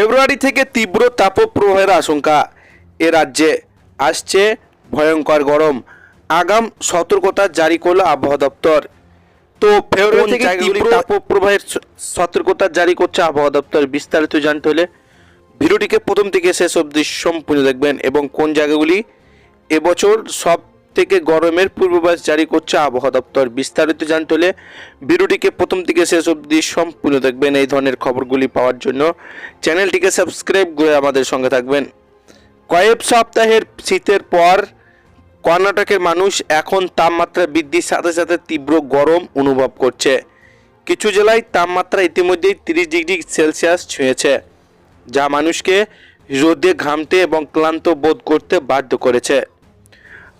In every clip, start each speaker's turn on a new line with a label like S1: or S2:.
S1: ফেব্রুয়ারি থেকে তীব্র তাপপ্রবাহের আশঙ্কা। এ রাজ্যে আসছে ভয়ঙ্কর গরম। আগাম সতর্কতা জারি করল আবহাওয়া দপ্তর। তো ফেব্রুয়ারি থেকে তীব্র তাপপ্রবাহের সতর্কতা জারি করছে আবহাওয়া দপ্তর বিস্তারিত জানতে হলে ভিডিওটিকে প্রথম থেকে শেষ অবধি সম্পূর্ণ দেখবেন এবং কোন জায়গাগুলি এবছর সব থেকে গরমের পূর্বাভাস জারি করছে আবহাওয়া দপ্তর। বিস্তারিত জানতে হলে ভিডিওটিকে প্রথম থেকে শেষ অবধি সম্পূর্ণ দেখবেন। এই ধরনের খবরগুলি পাওয়ার জন্য চ্যানেলটিকে সাবস্ক্রাইব করে আমাদের সঙ্গে থাকবেন। কয়েক সপ্তাহের শীতের পর কর্ণাটকের মানুষ এখন তাপমাত্রা বৃদ্ধির সাথে সাথে তীব্র গরম অনুভব করছে। কিছু জেলায় তাপমাত্রা ইতিমধ্যেই তিরিশ ডিগ্রি সেলসিয়াস ছুঁয়েছে, যা মানুষকে রোদে ঘামতে এবং ক্লান্ত বোধ করতে বাধ্য করেছে।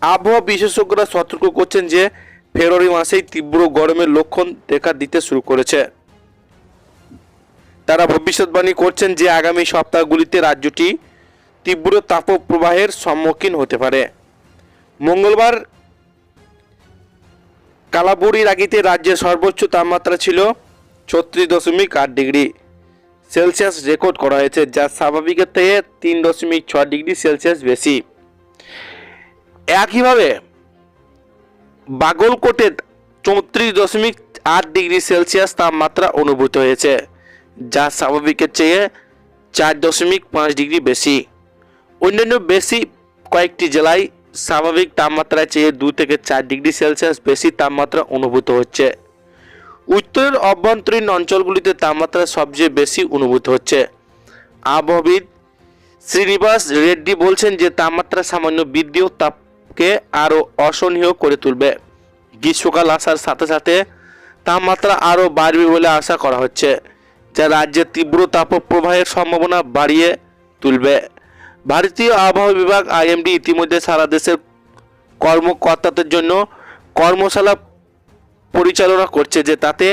S1: আবহাওয়া বিশেষজ্ঞরা সতর্ক করছেন যে ফেব্রুয়ারি মাসেই তীব্র গরমের লক্ষণ দেখা দিতে শুরু করেছে। তারা ভবিষ্যৎবাণী করছেন যে আগামী সপ্তাহগুলিতে রাজ্যটি তীব্র তাপপ্রবাহের সম্মুখীন হতে পারে। মঙ্গলবার কালাবুড়ির আগিতে রাজ্যের সর্বোচ্চ তাপমাত্রা ছিল ছত্রিশ দশমিক আট ডিগ্রি সেলসিয়াস রেকর্ড করা হয়েছে, যা স্বাভাবিকের থেকে তিন দশমিক ছ ডিগ্রি সেলসিয়াস বেশি। একইভাবে বাগলকোটে চৌত্রিশ দশমিক আট ডিগ্রি সেলসিয়াস তাপমাত্রা অনুভূত হয়েছে, যা স্বাভাবিকের চেয়ে চার দশমিক পাঁচ ডিগ্রি বেশি। অন্যান্য বেশি কয়েকটি জেলায় স্বাভাবিক তাপমাত্রার চেয়ে দু থেকে চার ডিগ্রি সেলসিয়াস বেশি তাপমাত্রা অনুভূত হচ্ছে। উত্তরের অভ্যন্তরীণ অঞ্চলগুলিতে তাপমাত্রা সবচেয়ে বেশি অনুভূত হচ্ছে। আবহবিদ শ্রীনিবাস রেড্ডি বলছেন যে, তাপমাত্রা সামান্য বৃদ্ধিও তাপকে আরও অসহনীয় করে তুলবে। গ্রীষ্মকাল আসার সাথে সাথে তাপমাত্রা আরও বাড়বে বলে আশা করা হচ্ছে, যা রাজ্যে তীব্র তাপপ্রবাহের সম্ভাবনা বাড়িয়ে তুলবে। ভারতীয় আবহাওয়া বিভাগ, আইএমডি, ইতিমধ্যে সারা দেশের কর্মকর্তাদের জন্য কর্মশালা পরিচালনা করছে, যে তাতে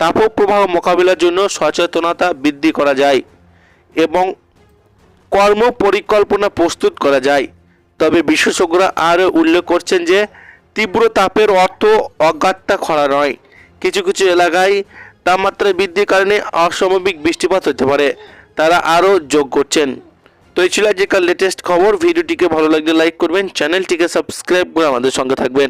S1: তাপপ্রবাহ মোকাবিলার জন্য সচেতনতা বৃদ্ধি করা যায় এবং কর্ম পরিকল্পনা প্রস্তুত করা যায়। তবে বিশেষজ্ঞরা আরও উল্লেখ করছেন যে, তীব্র তাপের অর্থ অজ্ঞাতটা খরা নয়। কিছু কিছু এলাকায় তাপমাত্রা বৃদ্ধির কারণে অস্বাভাবিক বৃষ্টিপাত হতে পারে, তারা আরও যোগ করছেন। তো এই ছিল আজকাল লেটেস্ট খবর। ভিডিওটিকে ভালো লাগলে লাইক করবেন, চ্যানেলটিকে সাবস্ক্রাইব করে আমাদের সঙ্গে থাকবেন।